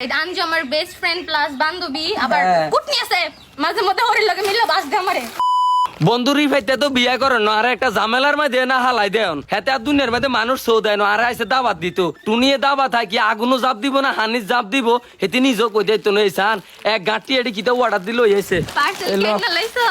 আনজু আমার best friend plus বান্ধবী আবার হ্যাঁ। কুটনি আছে। মাঝে মধ্যে হরির লগে মিললে বাস দে আমারে। ফাইতে তো বিয়া করে না আর একটা ঝামেলার মধ্যে না হালাই দেন। হেতে আর দুনিয়ার মধ্যে মানুষ সৌ দেয় না আর আইসে দাবাত দিত। টুনিয়ে দাবাত হয় কি আগুনও জাপ দিব না হানিস জাপ দিব। হেতে নিজেও কই দিত না এইসান এক গাঁটি এটি কিতা অর্ডার দিল এসে পার্সেল। কেন লাইছো?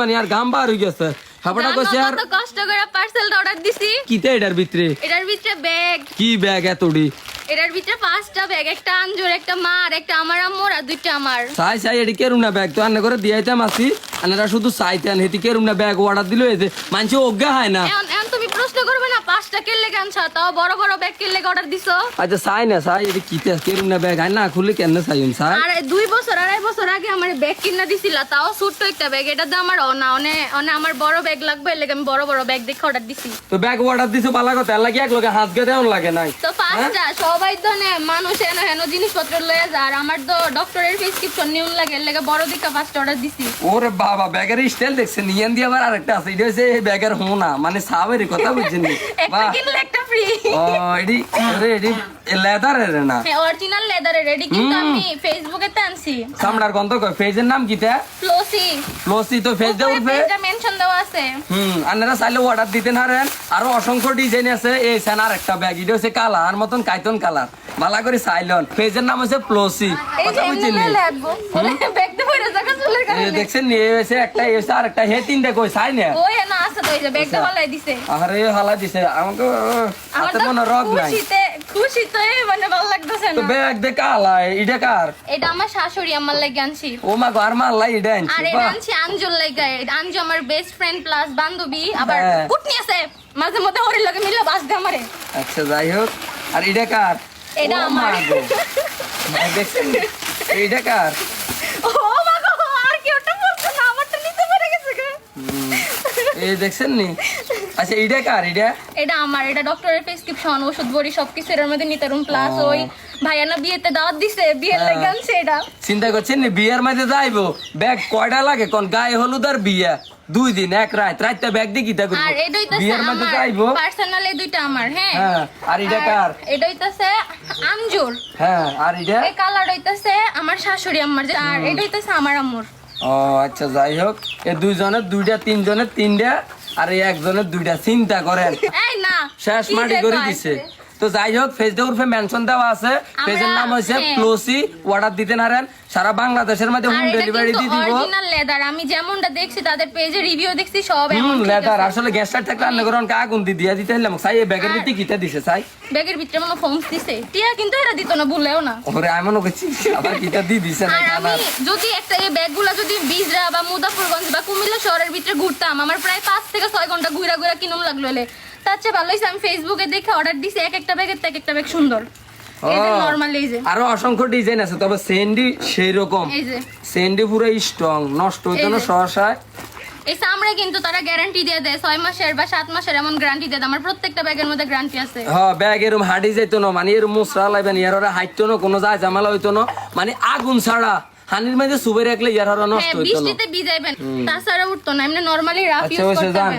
মানে আর গাম বার হয়ে গেছে। হাবড়া কইছে আর কত কষ্ট করে পার্সেলটা অর্ডার দিছি। কিতে এটার ভিতরে? এটার ভিতরে ব্যাগ কি ব্যাগ এতডি এটার ভিতরে পাঁচটা ব্যাগ একটা আঞ্জুর একটা মার একটা আমার আম্মুর আর দুইটা আমার। সাই সাই এটি কেরুম না ব্যাগ তো আন্না করে দিয়ে দিয়াইতাম আসি আনারা শুধু চাইতেন হেতি কেরুম না ব্যাগ অর্ডার দিল মানুষ মানছে অজ্ঞা হয় না। করবে না পাঁচটা কেলে আনছ তাও বড় বড় ব্যাগ কেলে অর্ডার দিছো। আচ্ছা চাই না চাই এটি কিতে কেরুম না ব্যাগ হয় না খুলে কেন চাইম চাই। আর দুই বছর আড়াই বছর আগে আমার ব্যাগ কিনা দিছিল তাও ছোট্ট একটা ব্যাগ এটা তো আমার অনা অনে অনে আমার বড় ব্যাগ লাগবে এর লেগে আমি বড় বড় ব্যাগ দেখে অর্ডার দিছি। তো ব্যাগ অর্ডার দিছো পালা কথা এর লাগে এক লগে হাত গেতে লাগে নাই। তো পাঁচটা সবাই তো নে মানুষ এন হেন জিনিসপত্র লয়ে যায় আর আমার তো ডক্টরের প্রেসক্রিপশন নিউন লাগে এর লেগে বড় দিকা পাঁচটা অর্ডার দিছি। ওরে বাবা ব্যাগের স্টাইল দেখছেন নিয়ান দিয়ে আবার আরেকটা আছে এটা হচ্ছে ব্যাগের হোনা মানে সাবের কথা বুঝছেন নি? একটা কিনলে একটা ফ্রি ও এডি আরে এডি লেদারের না হ্যাঁ অরিজিনাল লেদারের রেডি কিন্তু আমি ফেসবুকে তে আনছি গন্ধ কয় ফেজের নাম কি তা ফ্লোসি লসি তো ফেজ দে উঠবে পেজটা মেনশন দেওয়া আছে হুম আপনারা চাইলে অর্ডার দিতে পারেন আরও অসংখ্য ডিজাইন আছে। এই সেন আর একটা ব্যাগ এটা হচ্ছে কালার মতন কাইতন কালার মালা করে চাইলন পেজের নাম হচ্ছে প্লসি কথা বুঝছেন দেখছেন একটা আর একটা হে তিনটা কই চাই না তো ব্যাগটা আচ্ছা। দিছে। আরে হালা দিছে। আমাকে হাতে মনে রগ নাই। খুশিতে খুশিতে মানে ভালো লাগতেছে তো ব্যাগ দে কালা এটা কার? এটা আমার শাশুড়ি আমার লাগে আনছি। ও মা এটা আর আনছি এটা আনছি আঞ্জুর লাগে। আঞ্জু আমার বেস্ট ফ্রেন্ড প্লাস বান্ধবী আবার হ্যাঁ। কুটনি আছে। মাঝে মধ্যে হরির লগে মিললে বাস দে আমারে। আচ্ছা যাই হোক। আর এটা কার? এটা আমার। দেখছেন কার? ও মা গো আর কি ওটা বলছো না আমারটা নিতে পারে গেছে গো। হুম, এই দেখছেন নি? আচ্ছা এইটা কার? এটা এটা আমার এটা ডক্টরের প্রেসক্রিপশন ওষুধ বড়ি সবকিছু এর মধ্যে নিতে রুম প্লাস ওই ভাইয়া না বিয়েতে দাওয়াত দিছে বিয়ের হ্যাঁ। আনছে এটা। চিন্তা করছেন নি? বিয়ের মধ্যে যাইবো। ব্যাগ কয়টা লাগে? কোন গায়ে হলুদ আর বিয়ে। দুই দিন এক রাত। রাতটা ব্যাগ দিয়ে করব? আর এটা হইতাছে বিয়ের মধ্যে যাইবো। পার্সোনাল এই দুইটা আমার হ্যাঁ। হ্যাঁ আর এটা কার? এটা হইতাছে আঞ্জুর। হ্যাঁ আর এটা? এই কালার হইতাছে আমার শাশুড়ি আম্মার আর এটা হইতাছে আমার আম্মুর। ও আচ্ছা যাই হোক। এ দুইজনের দুইটা তিনজনের তিনটা আর এই একজনের দুইটা চিন্তা করেন। শেষ মাটি করে দিছে। তো যাই হোক ফেসবুক উর্ফে মেনশন দেওয়া আছে। পেজের নাম হচ্ছে হ্যাঁ। প্লোসি অর্ডার দিতে নারেন সারা বাংলাদেশের মধ্যে হোম ডেলিভারি দিয়ে দিব। অরিজিনাল লেদার আমি যেমনটা দেখছি তাদের পেজে রিভিউ দেখছি সব এমন লেদার আসলে গ্যাসটা থাকলে রান্না করে অনেক আগুন দিয়ে দিয়া দিতে হলাম সাই ব্যাগের ভিতরে কিটা দিছে সাই ব্যাগের ভিতরে মনে ফোমস দিছে। টিয়া কিন্তু এরা দিত না ভুলেও না। ওরে এমন করছি আবার কিটা দিয়ে দিছে না আমি যদি একটা এই ব্যাগগুলা যদি বিজরা বা মুদাফরগঞ্জ বা কুমিল্লা শহরের ভিতরে ঘুরতাম আমার প্রায় পাঁচ থেকে ছয় ঘণ্টা ঘুরা ঘুরা কিনুম লাগল তার চেয়ে ভালো হয়েছে আমি ফেসবুকে দেখে অর্ডার দিছি এক একটা ব্যাগের এক একটা ব্যাগ সুন্দর। আরও অসংখ্য ডিজাইন আছে তবে সেন্ডি সেই রকম সেন্ডি পুরো স্ট্রং নষ্ট হইতো না সহসায়। এই কিন্তু তারা গ্যারান্টি দিয়ে দেয় ছয় মাসের বা সাত মাসের এমন গ্যারান্টি দেয় আমার প্রত্যেকটা ব্যাগের মধ্যে গ্যারান্টি আছে। হ্যাঁ ব্যাগ এরম হাঁটি না মানে এরম মুসরা ইয়ার ওরা হাইতো না কোনো যায় ঝামেলা হইতো না। মানে আগুন ছাড়া হানির মধ্যে সুবে রাখলে ইয়ার ওরা নষ্ট হ্যাঁ হইতো না। বৃষ্টিতে ভিজাইবেন তাছাড়া উঠতো না এমনি নর্মালি রাফ ইউজ করতে যান।